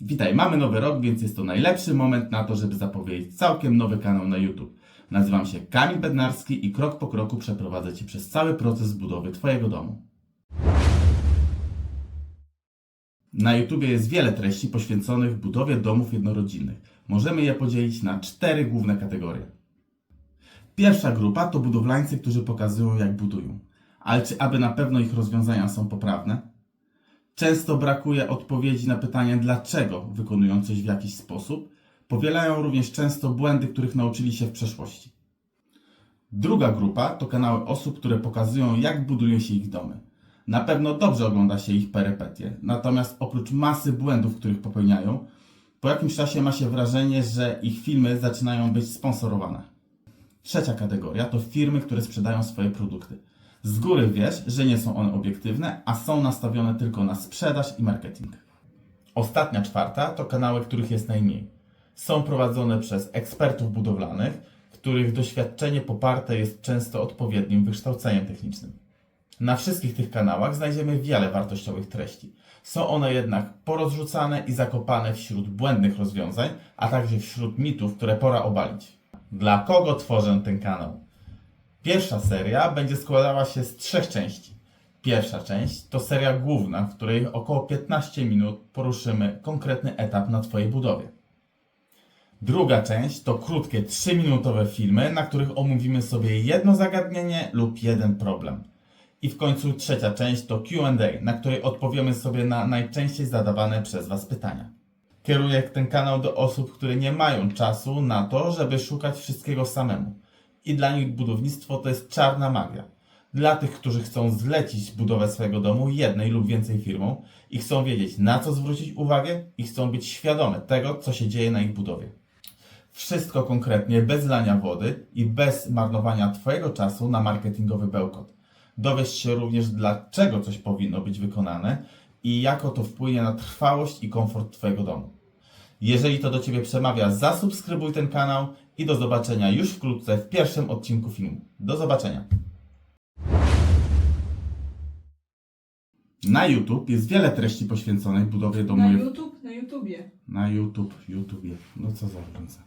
Witaj, mamy nowy rok, więc jest to najlepszy moment na to, żeby zapowiedzieć całkiem nowy kanał na YouTube. Nazywam się Kamil Bednarski i krok po kroku przeprowadzę Cię przez cały proces budowy Twojego domu. Na YouTubie jest wiele treści poświęconych budowie domów jednorodzinnych. Możemy je podzielić na cztery główne kategorie. Pierwsza grupa to budowlańcy, którzy pokazują jak budują. Ale czy aby na pewno ich rozwiązania są poprawne? Często brakuje odpowiedzi na pytanie, dlaczego wykonują coś w jakiś sposób. Powielają również często błędy, których nauczyli się w przeszłości. Druga grupa to kanały osób, które pokazują, jak buduje się ich domy. Na pewno dobrze ogląda się ich perypetie, natomiast oprócz masy błędów, których popełniają, po jakimś czasie ma się wrażenie, że ich filmy zaczynają być sponsorowane. Trzecia kategoria to firmy, które sprzedają swoje produkty. Z góry wiesz, że nie są one obiektywne, a są nastawione tylko na sprzedaż i marketing. Ostatnia czwarta to kanały, których jest najmniej. Są prowadzone przez ekspertów budowlanych, których doświadczenie poparte jest często odpowiednim wykształceniem technicznym. Na wszystkich tych kanałach znajdziemy wiele wartościowych treści. Są one jednak porozrzucane i zakopane wśród błędnych rozwiązań, a także wśród mitów, które pora obalić. Dla kogo tworzę ten kanał? Pierwsza seria będzie składała się z trzech części. Pierwsza część to seria główna, w której około 15 minut poruszymy konkretny etap na Twojej budowie. Druga część to krótkie 3-minutowe filmy, na których omówimy sobie jedno zagadnienie lub jeden problem. I w końcu trzecia część to QA, na której odpowiemy sobie na najczęściej zadawane przez Was pytania. Kieruję ten kanał do osób, które nie mają czasu na to, żeby szukać wszystkiego samemu. I dla nich budownictwo to jest czarna magia. Dla tych, którzy chcą zlecić budowę swojego domu jednej lub więcej firmom i chcą wiedzieć, na co zwrócić uwagę i chcą być świadome tego, co się dzieje na ich budowie. Wszystko konkretnie, bez lania wody i bez marnowania Twojego czasu na marketingowy bełkot. Dowiesz się również, dlaczego coś powinno być wykonane i jako to wpłynie na trwałość i komfort Twojego domu. Jeżeli to do Ciebie przemawia, zasubskrybuj ten kanał i do zobaczenia już wkrótce w pierwszym odcinku filmu. Do zobaczenia. Na YouTube jest wiele treści poświęconych budowie domu. Na YouTube? Na YouTubie. Na YouTube, YouTubie. No co za różnica.